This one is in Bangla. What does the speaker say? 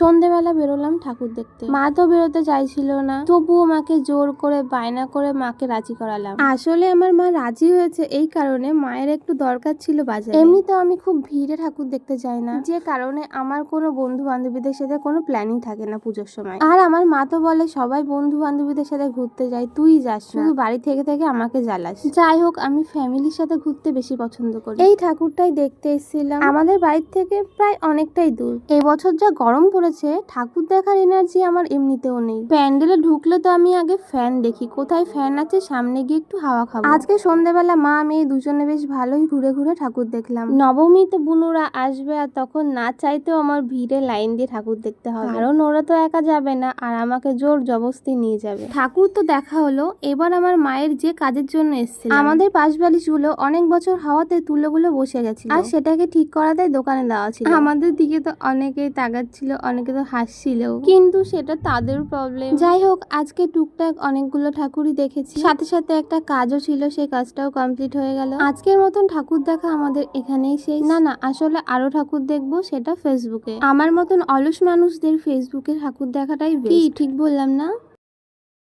সন্ধেবেলা বেরোলাম ঠাকুর দেখতে। মা তো বেরোতে চাইছিল না। তবুও মাকে জোর করে, বায়না করে মাকে রাজি করালাম। আসলে আমার মা রাজি হয়েছে এই কারণে মায়ের একটু দরকার ছিল বাজারে। এমনিতেও আমি খুব ভিড়ে ঠাকুর দেখতে যাই না। যে কারণে আমার কোনো বন্ধু বান্ধবীদের সাথে কোনো প্ল্যানিং থাকে না পুজোর সময়। আর আমার মা তো বলে, সবাই বন্ধু বান্ধবীদের সাথে ঘুরতে যায়, তুই যাস শুধু বাড়ি থেকে থেকে আমাকে জ্বালাস। যাই হোক, আমি ফ্যামিলির সাথে ঘুরতে বেশি পছন্দ করি। এই ঠাকুরটাই দেখতে এসেছিলাম। আমাদের বাড়ির থেকে প্রায় অনেকটাই দূর। এবছর যা গরম পড়েছে ঠাকুর দেখার এনার্জি আমার এমনিতেও নেই। প্যান্ডেলে ঢুকলে তো আমি আগে ফ্যান দেখি, কোথায় ফ্যান আছে সামনে গিয়ে একটু হাওয়া খাব। আজকে সন্ধ্যেবেলা মা মেয়ে দুজনে বেশ ভালোই ঘুরে ঘুরে ঠাকুর দেখলাম। নবমীতে বুনুরা আসবে আর তখন না চাইতেও আমার ভিড়ে লাইন দিয়ে ঠাকুর দেখতে হবে। কারণ ওরা তো একা যাবে না আর আমাকে জোর জবস্তি নিয়ে যাবে। ঠাকুর তো দেখা হলো, এবার আমার মায়ের যে কাজের জন্য এসেছিল আমাদের পাশ বালিশগুলো অনেক বছর হাওয়াতে তুলোগুলো বসে গেছিল। আর সেটাকে ঠিক করাতে দোকানে দেওয়া ছিল। আমাদের দিকে তো অনেকেই তাকাচ্ছিল, অনেকে তো হাসছিল কিন্তু সেটা তাদের প্রবলেম যাই হোক আজকে টুকটাক অনেকগুলো ঠাকুরই দেখেছি। সাথে সাথে একটা কাজও ছিল সেই কাজটাও কমপ্লিট হয়ে গেল। আজকের মতন ঠাকুর দেখা আমাদের এখানেই শেষ। না না আসলে আরও ঠাকুর দেখব সেটা ফেসবুকে আমার মতন অলস মানুষদের ফেসবুকে ঠাকুর দেখাটাই ঠিক বললাম না?